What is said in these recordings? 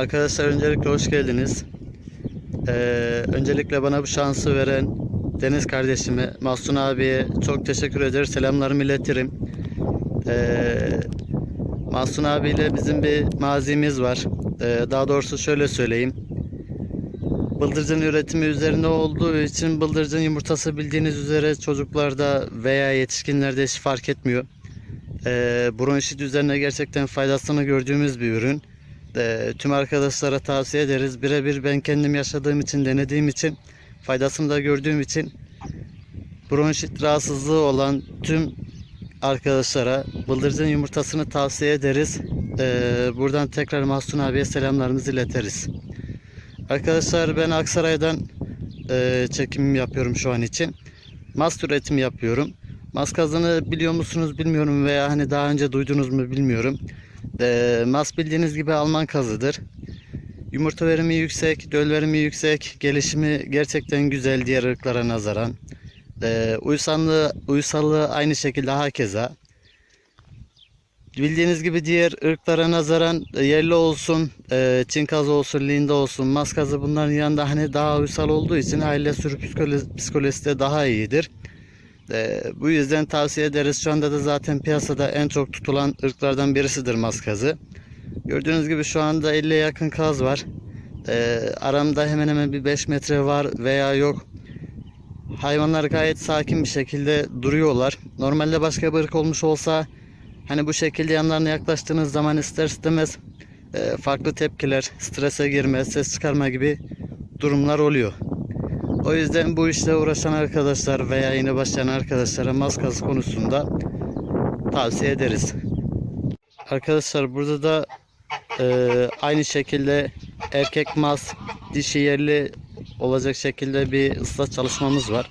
Arkadaşlar öncelikle hoş geldiniz. Ee, öncelikle bana bu şansı veren Deniz kardeşime, Mahsun abiye çok teşekkür eder. Selamlarımı iletirim. Ee, Mahsun abiyle bizim bir mazimiz var. Ee, daha doğrusu şöyle söyleyeyim. Bıldırcın üretimi üzerine olduğu için bıldırcın yumurtası bildiğiniz üzere çocuklarda veya yetişkinlerde hiç fark etmiyor. Ee, bronşit üzerine gerçekten faydasını gördüğümüz bir ürün. Ee, tüm arkadaşlara tavsiye ederiz. Birebir ben kendim yaşadığım için, denediğim için, faydasını da gördüğüm için bronşit rahatsızlığı olan tüm arkadaşlara bıldırcın yumurtasını tavsiye ederiz. Ee, buradan tekrar Mahsun abiye selamlarımızı iletiriz. Arkadaşlar ben Aksaray'dan e, çekim yapıyorum şu an için. Mast üretimi yapıyorum. Mas kazını biliyor musunuz bilmiyorum veya hani daha önce duydunuz mu bilmiyorum. E, mas bildiğiniz gibi Alman kazıdır. Yumurta verimi yüksek, döl verimi yüksek, gelişimi gerçekten güzel diğer ırklara nazaran. E, uysallığı, uysallığı aynı şekilde hakeza. Bildiğiniz gibi diğer ırklara nazaran e, yerli olsun, e, Çin kazı olsun, linde olsun, mas kazı bunların yanında hani daha uysal olduğu için aile sürü psikolo- psikolojisi de daha iyidir. E, bu yüzden tavsiye ederiz. Şu anda da zaten piyasada en çok tutulan ırklardan birisidir mas kazı. Gördüğünüz gibi şu anda 50'ye yakın kaz var. E, aramda hemen hemen bir 5 metre var veya yok. Hayvanlar gayet sakin bir şekilde duruyorlar. Normalde başka bir ırk olmuş olsa Hani bu şekilde yanlarına yaklaştığınız zaman ister istemez e, farklı tepkiler, strese girme, ses çıkarma gibi durumlar oluyor. O yüzden bu işle uğraşan arkadaşlar veya yeni başlayan arkadaşlara maskası konusunda tavsiye ederiz. Arkadaşlar burada da e, aynı şekilde erkek mas, dişi yerli olacak şekilde bir ıslah çalışmamız var.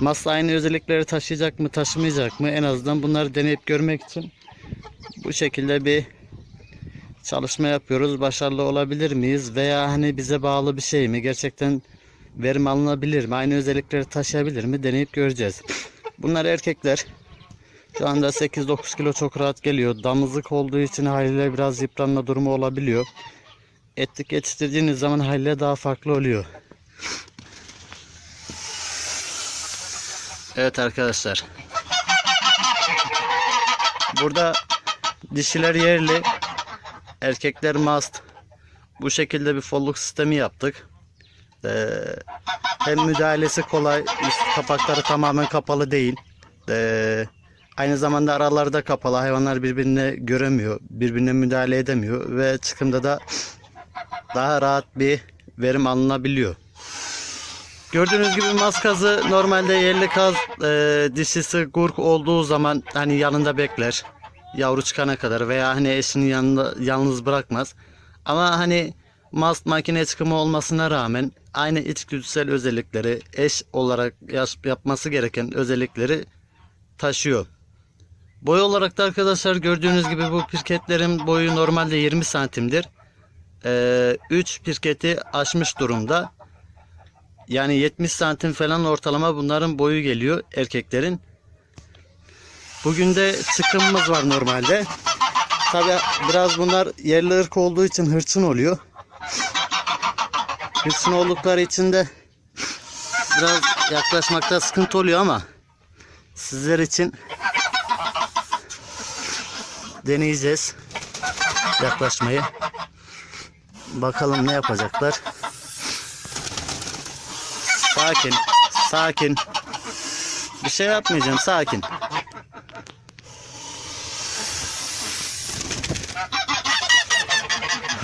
Mas aynı özellikleri taşıyacak mı taşımayacak mı en azından bunları deneyip görmek için bu şekilde bir çalışma yapıyoruz. Başarılı olabilir miyiz veya hani bize bağlı bir şey mi? Gerçekten verim alınabilir mi? Aynı özellikleri taşıyabilir mi? Deneyip göreceğiz. Bunlar erkekler. Şu anda 8-9 kilo çok rahat geliyor. Damızlık olduğu için haliyle biraz yıpranma durumu olabiliyor. Etlik yetiştirdiğiniz zaman haliyle daha farklı oluyor. Evet arkadaşlar. Burada dişiler yerli, erkekler mast. Bu şekilde bir folluk sistemi yaptık. Ee, hem müdahalesi kolay, üst kapakları tamamen kapalı değil. Ee, aynı zamanda aralarda kapalı, hayvanlar birbirine göremiyor, birbirine müdahale edemiyor ve çıkımda da daha rahat bir verim alınabiliyor. Gördüğünüz gibi maskazı normalde yerli kaz e, dişisi gurk olduğu zaman hani yanında bekler. Yavru çıkana kadar veya hani eşini yanında yalnız bırakmaz. Ama hani mast makine çıkımı olmasına rağmen aynı içgüdüsel özellikleri eş olarak yapması gereken özellikleri taşıyor. Boy olarak da arkadaşlar gördüğünüz gibi bu pirketlerin boyu normalde 20 santimdir. 3 pirketi aşmış durumda. Yani 70 santim falan ortalama bunların boyu geliyor erkeklerin. Bugün de çıkımımız var normalde. Tabi biraz bunlar yerli ırk olduğu için hırçın oluyor. Hırçın oldukları için de biraz yaklaşmakta sıkıntı oluyor ama sizler için deneyeceğiz yaklaşmayı. Bakalım ne yapacaklar. Sakin, sakin. Bir şey yapmayacağım, sakin.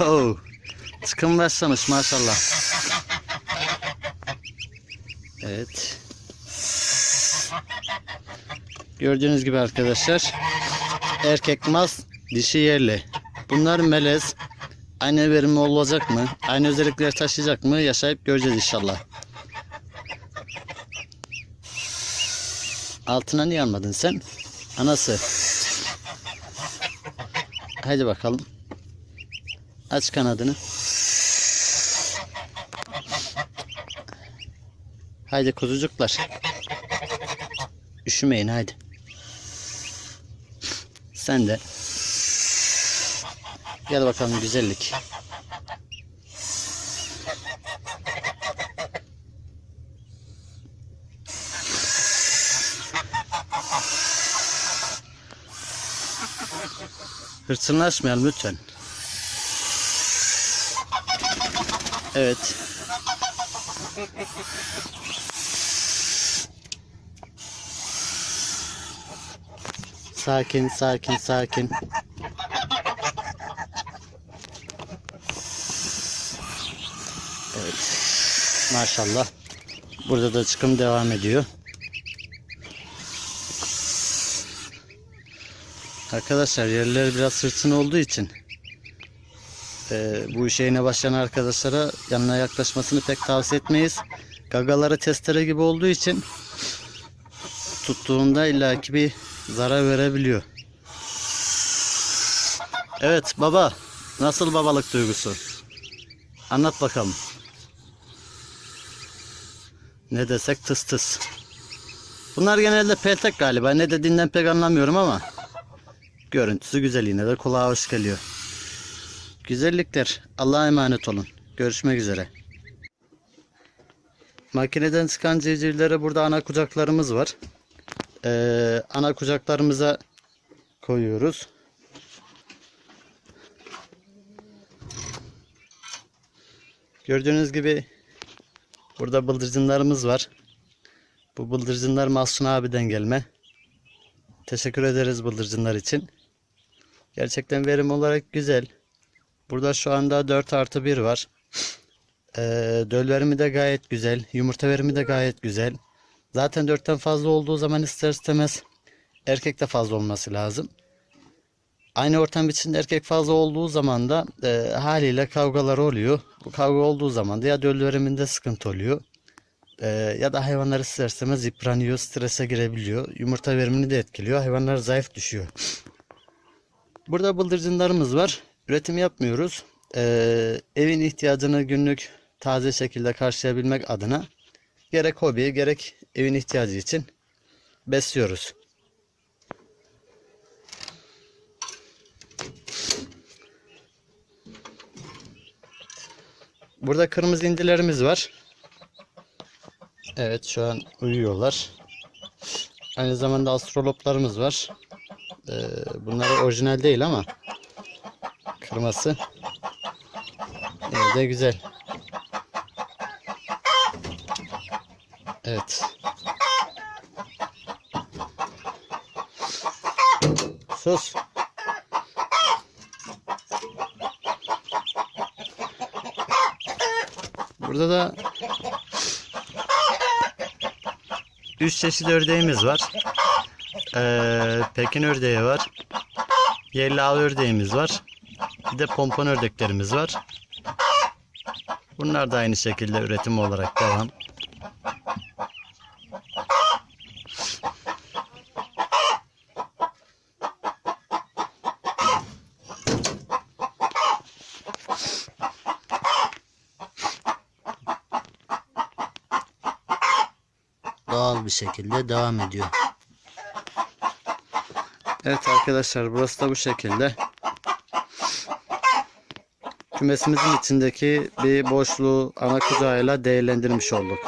Oh, çıkım başlamış maşallah. Evet. Gördüğünüz gibi arkadaşlar, erkek mas, dişi yerli. Bunlar melez. Aynı verimi olacak mı? Aynı özellikleri taşıyacak mı? Yaşayıp göreceğiz inşallah. Altına niye almadın sen? Anası. Hadi bakalım. Aç kanadını. Haydi kuzucuklar. Üşümeyin haydi. Sen de. Gel bakalım güzellik. Hırçınlaşmayalım lütfen. Evet. Sakin, sakin, sakin. Evet. Maşallah. Burada da çıkım devam ediyor. Arkadaşlar yerler biraz sırtın olduğu için e, bu işe yeni başlayan arkadaşlara yanına yaklaşmasını pek tavsiye etmeyiz. Gagaları testere gibi olduğu için tuttuğunda illaki bir zarar verebiliyor. Evet baba nasıl babalık duygusu? Anlat bakalım. Ne desek tıs tıs. Bunlar genelde peltek galiba. Ne dediğinden pek anlamıyorum ama görüntüsü güzel yine de kulağa hoş geliyor. Güzellikler. Allah'a emanet olun. Görüşmek üzere. Makineden çıkan civcivlere burada ana kucaklarımız var. Ee, ana kucaklarımıza koyuyoruz. Gördüğünüz gibi burada bıldırcınlarımız var. Bu bıldırcınlar Mahsun abiden gelme. Teşekkür ederiz bıldırcınlar için. Gerçekten verim olarak güzel. Burada şu anda 4 artı 1 var. Ee, döl verimi de gayet güzel. Yumurta verimi de gayet güzel. Zaten 4'ten fazla olduğu zaman ister istemez erkek de fazla olması lazım. Aynı ortam içinde erkek fazla olduğu zaman da e, haliyle kavgalar oluyor. Bu kavga olduğu zaman da ya döl veriminde sıkıntı oluyor. e, ya da hayvanlar ister istemez yıpranıyor, strese girebiliyor. Yumurta verimini de etkiliyor. Hayvanlar zayıf düşüyor. Burada bıldırcınlarımız var. Üretim yapmıyoruz. Ee, evin ihtiyacını günlük taze şekilde karşılayabilmek adına gerek hobi gerek evin ihtiyacı için besliyoruz. Burada kırmızı indilerimiz var. Evet şu an uyuyorlar. Aynı zamanda astroloplarımız var. Ee, bunlar orijinal değil ama kırması yine de güzel. Evet. Sus. Burada da üç çeşit ördeğimiz var. Ee, Pekin ördeği var. Yerli av ördeğimiz var. Bir de pompon ördeklerimiz var. Bunlar da aynı şekilde üretim olarak devam. Doğal bir şekilde devam ediyor. Evet arkadaşlar burası da bu şekilde. Kümesimizin içindeki bir boşluğu ana kucağıyla değerlendirmiş olduk.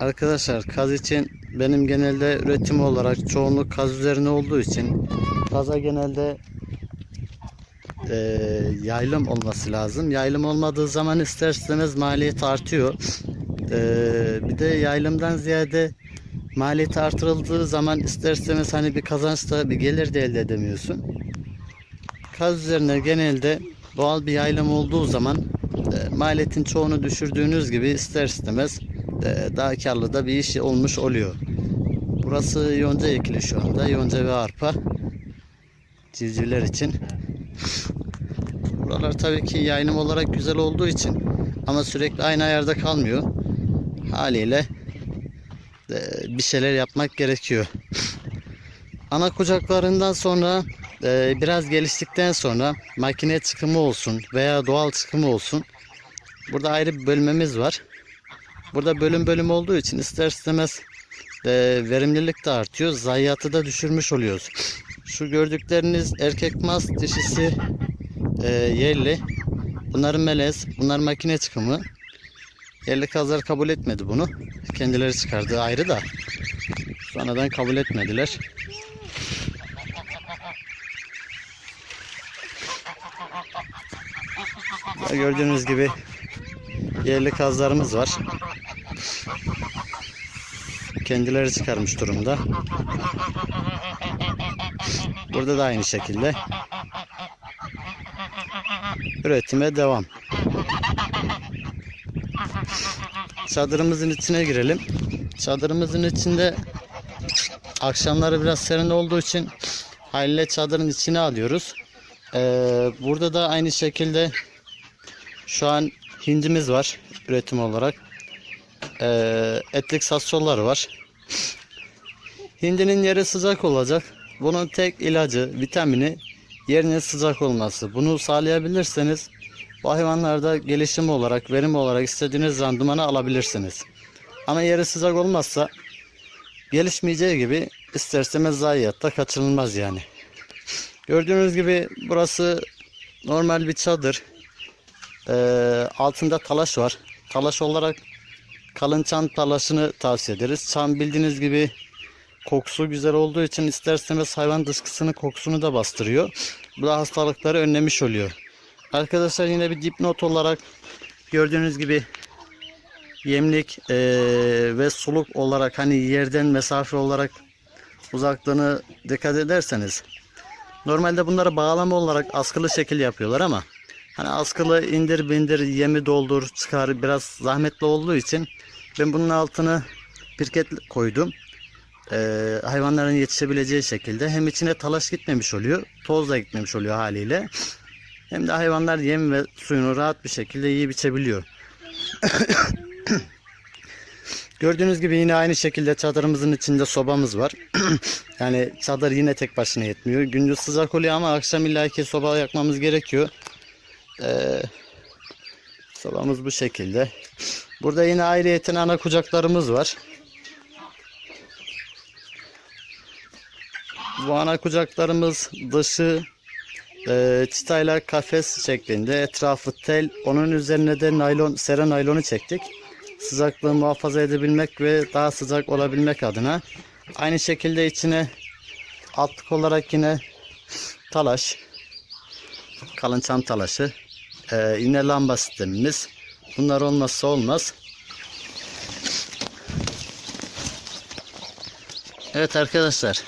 Arkadaşlar kaz için benim genelde üretim olarak çoğunluk kaz üzerine olduğu için kaza genelde e, yaylım olması lazım. Yaylım olmadığı zaman ister istemez maliyet artıyor. E, bir de yaylımdan ziyade maliyet artırıldığı zaman ister istemez hani bir kazanç da bir gelir de elde edemiyorsun. Kaz üzerine genelde doğal bir yaylım olduğu zaman e, maliyetin çoğunu düşürdüğünüz gibi ister istemez e, daha karlı da bir iş olmuş oluyor. Burası yonca ekili şu anda. Yonca ve arpa civcivler için. Buralar tabii ki yayınım olarak güzel olduğu için ama sürekli aynı ayarda kalmıyor. Haliyle bir şeyler yapmak gerekiyor. Ana kucaklarından sonra e, biraz geliştikten sonra makine çıkımı olsun veya doğal çıkımı olsun. Burada ayrı bir bölmemiz var. Burada bölüm bölüm olduğu için ister istemez e, verimlilik de artıyor. Zayiatı da düşürmüş oluyoruz. Şu gördükleriniz erkek mas dişisi e, yerli. Bunların melez. Bunlar makine çıkımı. Yerli kazlar kabul etmedi bunu. Kendileri çıkardığı ayrı da. Sonradan kabul etmediler. Gördüğünüz gibi yerli kazlarımız var. Kendileri çıkarmış durumda. Burada da aynı şekilde üretime devam. Çadırımızın içine girelim. Çadırımızın içinde akşamları biraz serin olduğu için haliyle çadırın içine alıyoruz. Ee, burada da aynı şekilde şu an hindimiz var üretim olarak. Ee, etlik sassonlar var. Hindinin yeri sıcak olacak. Bunun tek ilacı, vitamini yerinin sıcak olması. Bunu sağlayabilirseniz bu hayvanlarda gelişim olarak, verim olarak istediğiniz randımanı alabilirsiniz. Ama yeri sıcak olmazsa gelişmeyeceği gibi ister istemez zayiatta kaçınılmaz yani. Gördüğünüz gibi burası normal bir çadır. Ee, altında talaş var. Talaş olarak kalın çam talaşını tavsiye ederiz. Çam bildiğiniz gibi kokusu güzel olduğu için ister istemez hayvan dışkısının kokusunu da bastırıyor. Bu da hastalıkları önlemiş oluyor. Arkadaşlar yine bir dipnot olarak gördüğünüz gibi yemlik eee, ve suluk olarak hani yerden mesafe olarak uzaklığını dikkat ederseniz normalde bunları bağlama olarak askılı şekil yapıyorlar ama hani askılı indir bindir yemi doldur çıkar biraz zahmetli olduğu için ben bunun altını pirket koydum. Eee, hayvanların yetişebileceği şekilde hem içine talaş gitmemiş oluyor toz da gitmemiş oluyor haliyle hem de hayvanlar yem ve suyunu rahat bir şekilde yiyip içebiliyor. Gördüğünüz gibi yine aynı şekilde çadırımızın içinde sobamız var. yani çadır yine tek başına yetmiyor. Gündüz sıcak oluyor ama akşam illaki soba yakmamız gerekiyor. Ee, sobamız bu şekilde. Burada yine ayrıyeten ana kucaklarımız var. Bu ana kucaklarımız dışı e, çıtayla kafes şeklinde etrafı tel onun üzerine de naylon sera naylonu çektik. Sıcaklığı muhafaza edebilmek ve daha sıcak olabilmek adına. Aynı şekilde içine altlık olarak yine talaş kalın çam talaşı e, yine lamba sistemimiz. Bunlar olmazsa olmaz. Evet arkadaşlar.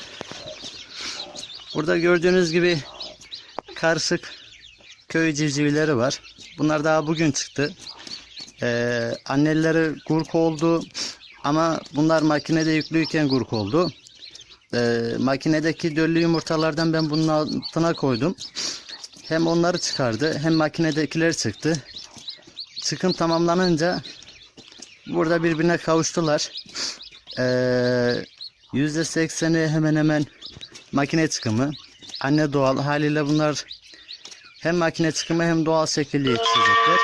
Burada gördüğünüz gibi karışık köy civcivleri var. Bunlar daha bugün çıktı. Ee, anneleri gurk oldu ama bunlar makinede yüklüyken gurk oldu. Ee, makinedeki döllü yumurtalardan ben bunun altına koydum. Hem onları çıkardı hem makinedekiler çıktı. Çıkım tamamlanınca burada birbirine kavuştular. Ee, %80'i hemen hemen makine çıkımı. Anne doğal haliyle bunlar hem makine çıkımı hem doğal şekilde yetişecekler.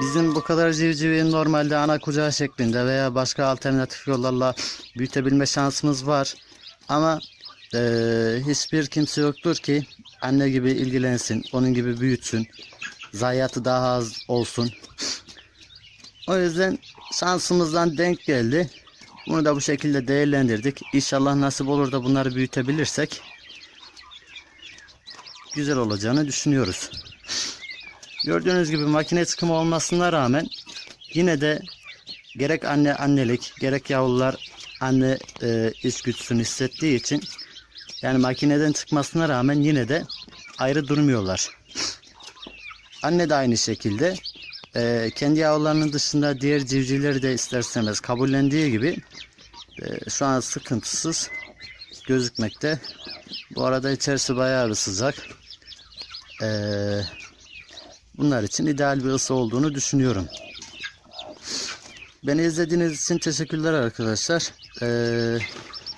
Bizim bu kadar civcivi normalde ana kucağı şeklinde veya başka alternatif yollarla büyütebilme şansımız var. Ama eee, hiçbir kimse yoktur ki anne gibi ilgilensin, onun gibi büyütsün, zayiatı daha az olsun. O yüzden şansımızdan denk geldi. Bunu da bu şekilde değerlendirdik. İnşallah nasip olur da bunları büyütebilirsek güzel olacağını düşünüyoruz. Gördüğünüz gibi makine çıkımı olmasına rağmen yine de gerek anne annelik gerek yavrular anne e, içgüdüsünü hissettiği için yani makineden çıkmasına rağmen yine de ayrı durmuyorlar. Anne de aynı şekilde e, kendi yavrularının dışında diğer civcivleri de isterseniz kabullendiği gibi e, şu an sıkıntısız gözükmekte. Bu arada içerisi bayağı bir sıcak. Eee bunlar için ideal bir ısı olduğunu düşünüyorum. Beni izlediğiniz için teşekkürler arkadaşlar. Ee,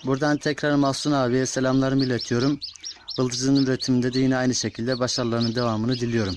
buradan tekrar Mahsun abiye selamlarımı iletiyorum. Bıldırcın üretiminde de yine aynı şekilde başarılarının devamını diliyorum.